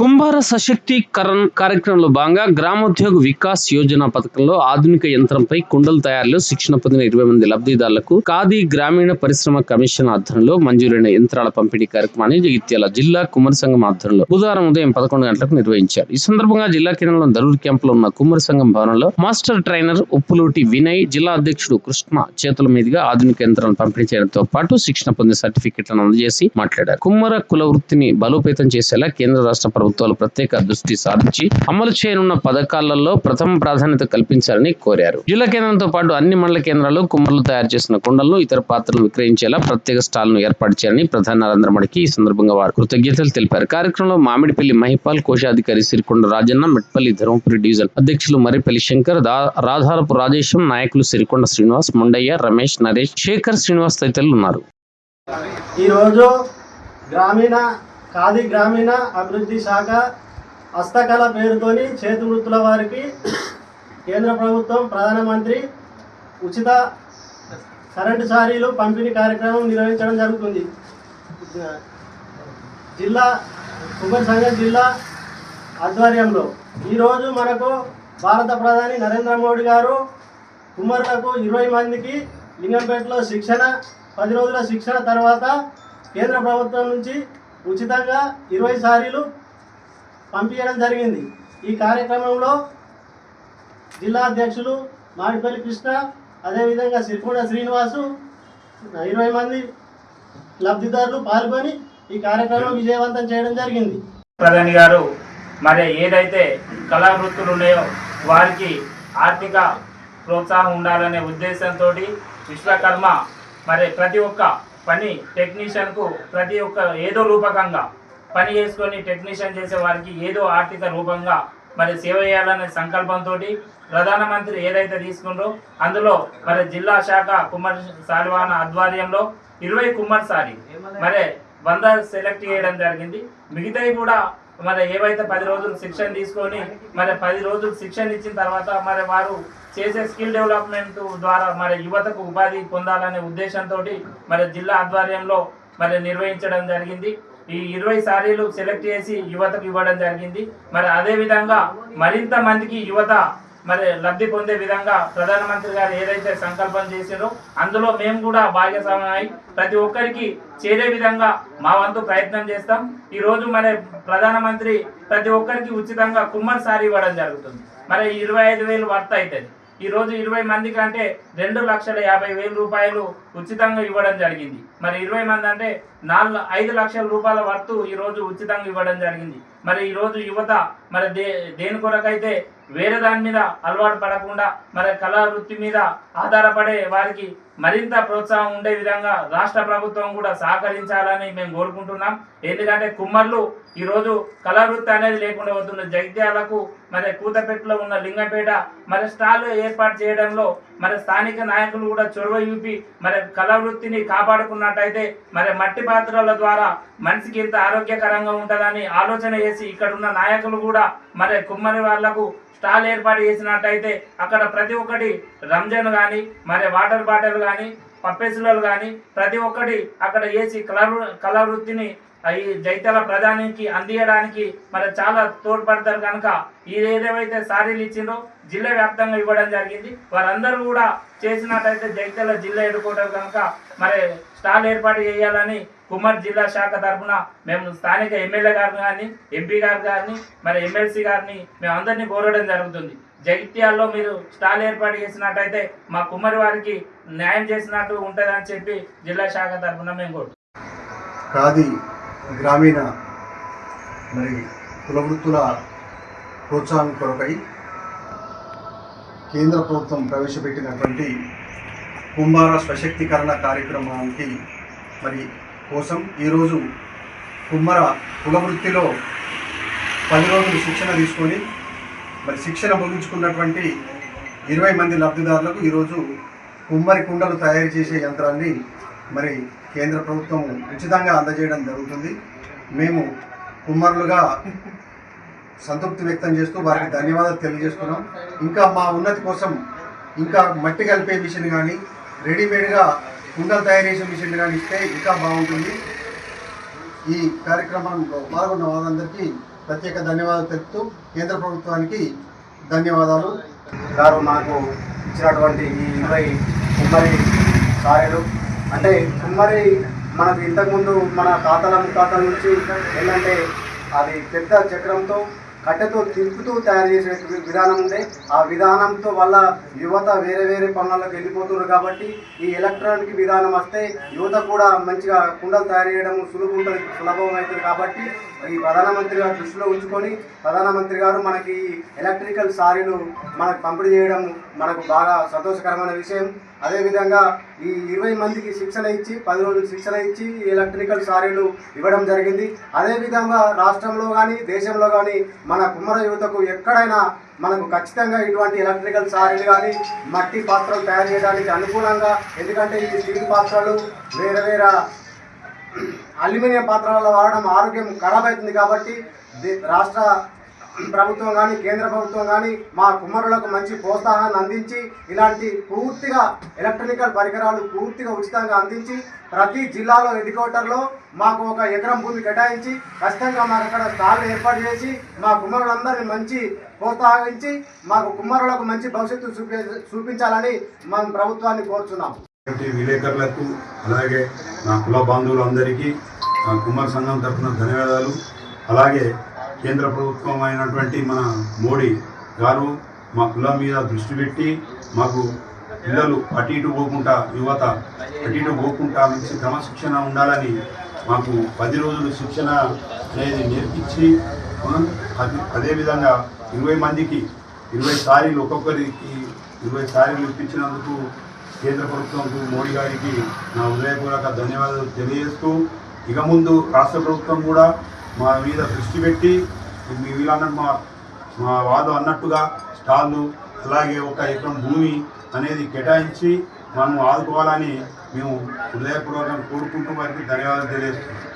కుంభార సశక్తీకరణ కార్యక్రమంలో భాగంగా గ్రామోద్యోగ వికాస్ యోజన పథకంలో ఆధునిక యంత్రంపై కుండల తయారీలో శిక్షణ పొందిన ఇరవై మంది లబ్ధిదారులకు ఖాదీ గ్రామీణ పరిశ్రమ కమిషన్ ఆధ్వర్యంలో మంజూరైన యంత్రాల పంపిణీ కార్యక్రమాన్ని జగిత్యాల జిల్లా కుమ్మరి సంఘం ఆధ్వర్యంలో బుధవారం ఉదయం పదకొండు గంటలకు నిర్వహించారు. ఈ సందర్భంగా జిల్లా కేంద్రంలో దరూర్ క్యాంపులో ఉన్న కుమ్మరి సంఘం భవనంలో మాస్టర్ ట్రైనర్ ఉప్పులూటి వినయ్ జిల్లా అధ్యక్షుడు కృష్ణ చేతుల మీదుగా ఆధునిక యంత్రాలను పంపిణీ చేయడంతో పాటు శిక్షణ పొందిన సర్టిఫికెట్లను అందజేసి మాట్లాడారు. కుమ్మర కుల వృత్తిని బలోపేతం చేసేలా కేంద్ర రాష్ట్ర ప్రభుత్వం ప్రభుత్వాలు ప్రత్యేక దృష్టి సారించి అమలు చేయనున్న పథకాలలో ప్రథమ ప్రాధాన్యత కల్పించాలని కోరారు. జిల్లా కేంద్రంతో పాటు అన్ని మండల కేంద్రాల్లో కుమ్మర్లు తయారు చేసిన కుండలను ఇతర పాత్రలు విక్రయించేలా ప్రత్యేక స్టాల్ను ఏర్పాటు చేయాలని ప్రధాని నరేంద్ర మోడీకి ఈ సందర్భంగా వారు కృతజ్ఞతలు తెలిపారు. కార్యక్రమంలో మామిడిపల్లి మహిపాల్ కోశాధికారి సిరికొండ రాజన్న మెట్పల్లి ధర్మపురి డివిజన్ అధ్యక్షులు మరిపల్లి శంకర్ రాధారపు రాజేశం నాయకులు సిరికొండ శ్రీనివాస్ ముండయ్య రమేష్ నరేష్ శేఖర్ శ్రీనివాస్ తదితరులు ఉన్నారు. ఈరోజు గ్రామీణ ఖాదీ గ్రామీణ అభివృద్ధి శాఖ హస్తకళ పేరుతోని చేతి వృత్తుల వారికి కేంద్ర ప్రభుత్వం ప్రధానమంత్రి ఉచిత కరెంటు సారీలు పంపిణీ కార్యక్రమం నిర్వహించడం జరుగుతుంది. జిల్లా కుమ్మరి సంఘం జిల్లా ఆధ్వర్యంలో ఈరోజు మనకు భారత ప్రధాని నరేంద్ర మోడీ గారు కుమ్మరులకు ఇరవై మందికి లింగంపేటలో శిక్షణ పది రోజుల శిక్షణ తర్వాత కేంద్ర ప్రభుత్వం నుంచి ఉచితంగా ఇరవై సారీలు పంపించడం జరిగింది. ఈ కార్యక్రమంలో జిల్లా అధ్యక్షులు మాడిపల్లి కృష్ణ అదేవిధంగా సిరికొండ శ్రీనివాసు ఇరవై మంది లబ్ధిదారులు పాల్గొని ఈ కార్యక్రమం విజయవంతం చేయడం జరిగింది. ప్రధాని గారు మరి ఏదైతే కళావృత్తులు ఉన్నాయో వారికి ఆర్థిక ప్రోత్సాహం ఉండాలనే ఉద్దేశంతో విశ్వకర్మ మరి ప్రతి ఒక్క పని టెక్నీషియన్కు ప్రతి ఒక్క ఏదో రూపకంగా పని చేసుకొని టెక్నీషియన్ చేసే వారికి ఏదో ఆర్థిక రూపంగా మరి సేవ చేయాలనే సంకల్పంతో ప్రధానమంత్రి ఏదైతే తీసుకుందో అందులో మరి జిల్లా శాఖ కుమ్మరి సాలివాన ఆధ్వర్యంలో ఇరవై కుమ్మరి సారి మరి వంద సెలెక్ట్ చేయడం జరిగింది. మిగతాయి కూడా మరి ఏవైతే పది రోజులు శిక్షణ తీసుకొని మరి పది రోజులు శిక్షణ ఇచ్చిన తర్వాత మరి వారు చేసే స్కిల్ డెవలప్మెంట్ ద్వారా మరి యువతకు ఉపాధి పొందాలనే ఉద్దేశంతో మరి జిల్లా ఆధ్వర్యంలో మరి నిర్వహించడం జరిగింది. ఈ ఇరవై సారీలు సెలెక్ట్ చేసి యువతకు ఇవ్వడం జరిగింది. మరి అదేవిధంగా మరింత మందికి యువత మరి లబ్ధి పొందే విధంగా ప్రధానమంత్రి గారు ఏదైతే సంకల్పం చేసారో అందులో మేము కూడా భాగస్వామ్యమై ప్రతి ఒక్కరికి చేరే విధంగా మా వంతు ప్రయత్నం చేస్తాం. ఈరోజు మరి ప్రధానమంత్రి ప్రతి ఒక్కరికి ఉచితంగా కుమ్మర్ సారి ఇవ్వడం జరుగుతుంది. మరి ఇరవై ఐదు వేలు వర్త్ అవుతుంది. ఈరోజు ఇరవై మంది కంటే రెండు లక్షల యాభై వేల రూపాయలు ఉచితంగా ఇవ్వడం జరిగింది. మరి ఇరవై మంది అంటే నాలుగు ఐదు లక్షల రూపాయల వర్తు ఈరోజు ఉచితంగా ఇవ్వడం జరిగింది. మరి ఈరోజు యువత మరి దే దేని కొరకైతే వేరే దాని మీద అలవాటు పడకుండా మరి కళా వృత్తి మీద ఆధారపడే వారికి మరింత ప్రోత్సాహం ఉండే విధంగా రాష్ట్ర ప్రభుత్వం కూడా సహకరించాలని మేము కోరుకుంటున్నాం. ఎందుకంటే కుమ్మర్లు ఈరోజు కళావృత్తి కళా వృత్తి అనేది లేకుండా పోతున్న జగిత్యాలకు మరి కూతపెట్టులో ఉన్న లింగంపేట మరి స్టాల్ ఏర్పాటు చేయడంలో మరి స్థానిక నాయకులు కూడా చొరవ చూపి మరి కళా వృత్తిని కాపాడుకున్నట్టయితే మరి మట్టి పాత్రల ద్వారా మనిషికి ఎంత ఆరోగ్యకరంగా ఉంటుందని ఆలోచన చేసి ఇక్కడ ఉన్న నాయకులు కూడా మరి కుమ్మరి వాళ్ళకు స్టాల్ ఏర్పాటు చేసినట్టయితే అక్కడ ప్రతి ఒక్కటి రంజాన్ కానీ మరి వాటర్ బాటిల్ కానీ పప్పెసులలు కానీ ప్రతి ఒక్కటి అక్కడ వేసి కళ కళా వృత్తిని ఈ జైతల ప్రధానికి అందియడానికి మరి చాలా తోడ్పడతారు కనుక ఏదేవైతే సారీలు ఇచ్చిందో జిల్లా వ్యాప్తంగా ఇవ్వడం జరిగింది. వారందరూ కూడా చేసినట్టయితే జైతల జిల్లా ఎడుకోవడం కనుక మరి స్టాల్ ఏర్పాటు చేయాలని కుమార్ జిల్లా శాఖ తరఫున మేము స్థానిక ఎమ్మెల్యే గారిని కానీ ఎంపీ గారు గారిని మరి ఎమ్మెల్సీ గారిని మేము అందరినీ కోరడం జరుగుతుంది. జగిత్యాల్లో మీరు స్టాల్ ఏర్పాటు చేసినట్టయితే మా కుమ్మరి వారికి న్యాయం చేసినట్టు ఉంటుందని చెప్పి జిల్లా శాఖ తరఫున మేము కోరు ఖాదీ గ్రామీణ మరి కులవృత్తుల ప్రోత్సాహం కొరకై కేంద్ర ప్రభుత్వం ప్రవేశపెట్టినటువంటి కుంభార స్వశక్తీకరణ కార్యక్రమానికి మరి కోసం ఈరోజు కుమ్మర కులవృత్తిలో పది రోజులు శిక్షణ తీసుకొని మరి శిక్షణ ముగించుకున్నటువంటి ఇరవై మంది లబ్ధిదారులకు ఈరోజు కుమ్మరి కుండలు తయారు చేసే యంత్రాన్ని మరి కేంద్ర ప్రభుత్వం ఉచితంగా అందజేయడం జరుగుతుంది. మేము కుమ్మరులుగా సంతృప్తి వ్యక్తం చేస్తూ వారికి ధన్యవాదాలు తెలియజేస్తున్నాం. ఇంకా మా ఉన్నతి కోసం ఇంకా మట్టి కలిపే మిషన్ కానీ రెడీమేడ్గా కుండలు తయారు చేసే మిషన్ కానీ ఇస్తే ఇంకా బాగుంటుంది. ఈ కార్యక్రమంలో పాల్గొన్న వారందరికీ ప్రత్యేక ధన్యవాదాలు తెలుపుతూ కేంద్ర ప్రభుత్వానికి ధన్యవాదాలు. గారు నాకు ఇచ్చినటువంటి ఈ ఇరవై కుమ్మరి సారెలు అంటే కుమ్మరి మనకు ఇంతకుముందు మన తాతల ముఖాతల నుంచి ఏంటంటే అది పెద్ద చక్రంతో కట్టెతో తిప్పుతూ తయారు చేసే విధానం ఉండే. ఆ విధానంతో వల్ల యువత వేరే వేరే పనులకు వెళ్ళిపోతున్నారు కాబట్టి ఈ ఎలక్ట్రానిక్ విధానం వస్తే యువత కూడా మంచిగా కుండలు తయారు చేయడం సులువు ఉంటుంది సులభం అవుతుంది కాబట్టి ఈ ప్రధానమంత్రి గారు దృష్టిలో ఉంచుకొని ప్రధానమంత్రి గారు మనకి ఈ ఎలక్ట్రికల్ సారీలు మనకు పంపిణీ చేయడం మనకు బాగా సంతోషకరమైన విషయం. అదేవిధంగా ఈ ఇరవై మందికి శిక్షణ ఇచ్చి పది రోజులు శిక్షణ ఇచ్చి ఎలక్ట్రికల్ సారీలు ఇవ్వడం జరిగింది. అదేవిధంగా రాష్ట్రంలో కానీ దేశంలో కానీ మన కుమ్మర యువతకు ఎక్కడైనా మనకు ఖచ్చితంగా ఇటువంటి ఎలక్ట్రికల్ సారీలు కానీ మట్టి పాత్రలు తయారు చేయడానికి అనుకూలంగా ఎందుకంటే ఈ స్టీల్ పాత్రలు వేరే వేరే అల్యూమినియం పాత్రలలో వాడడం ఆరోగ్యం ఖరాబ్ అవుతుంది కాబట్టి రాష్ట్ర ప్రభుత్వం కానీ కేంద్ర ప్రభుత్వం కానీ మా కుమ్మరులకు మంచి ప్రోత్సాహాన్ని అందించి ఇలాంటి పూర్తిగా ఎలక్ట్రికల్ పరికరాలు పూర్తిగా ఉచితంగా అందించి ప్రతి జిల్లాలో హెడ్ మాకు ఒక ఎకరం భూమి కేటాయించి ఖచ్చితంగా మాకు అక్కడ స్టాల్ ఏర్పాటు చేసి మా కుమ్మరులందరినీ మంచి ప్రోత్సహించి మాకు కుమ్మరులకు మంచి భవిష్యత్తు చూపి చూపించాలని మనం ప్రభుత్వాన్ని కోరుచున్నాం. విలేకరులకు అలాగే నా కుల బంధువులందరికీ కుమార్ సంఘం తరఫున ధన్యవాదాలు. అలాగే కేంద్ర ప్రభుత్వం అయినటువంటి మన మోడీ గారు మా కులం మీద దృష్టి పెట్టి మాకు పిల్లలు అటు ఇటు పోకుండా యువత అటు ఇటు పోకుండా మంచి క్రమశిక్షణ ఉండాలని మాకు పది రోజులు శిక్షణ అనేది నేర్పించి అది అదేవిధంగా ఇరవై మందికి ఇరవై సారీలు ఒక్కొక్కరికి ఇరవై సారీలు ఇప్పించినందుకు కేంద్ర ప్రభుత్వంకు మోడీ గారికి నా హృదయపూర్వక ధన్యవాదాలు తెలియజేస్తూ ఇక ముందు రాష్ట్ర ప్రభుత్వం కూడా మా మీద దృష్టి పెట్టి మీ వీళ్ళన్న మా మా వారు అన్నట్టుగా స్టాళ్ళు అలాగే ఒక ఎకరం భూమి అనేది కేటాయించి మనం ఆదుకోవాలని మేము హృదయపూర్వకంగా కోరుకుంటూ వారికి ధన్యవాదాలు తెలియజేస్తున్నాం.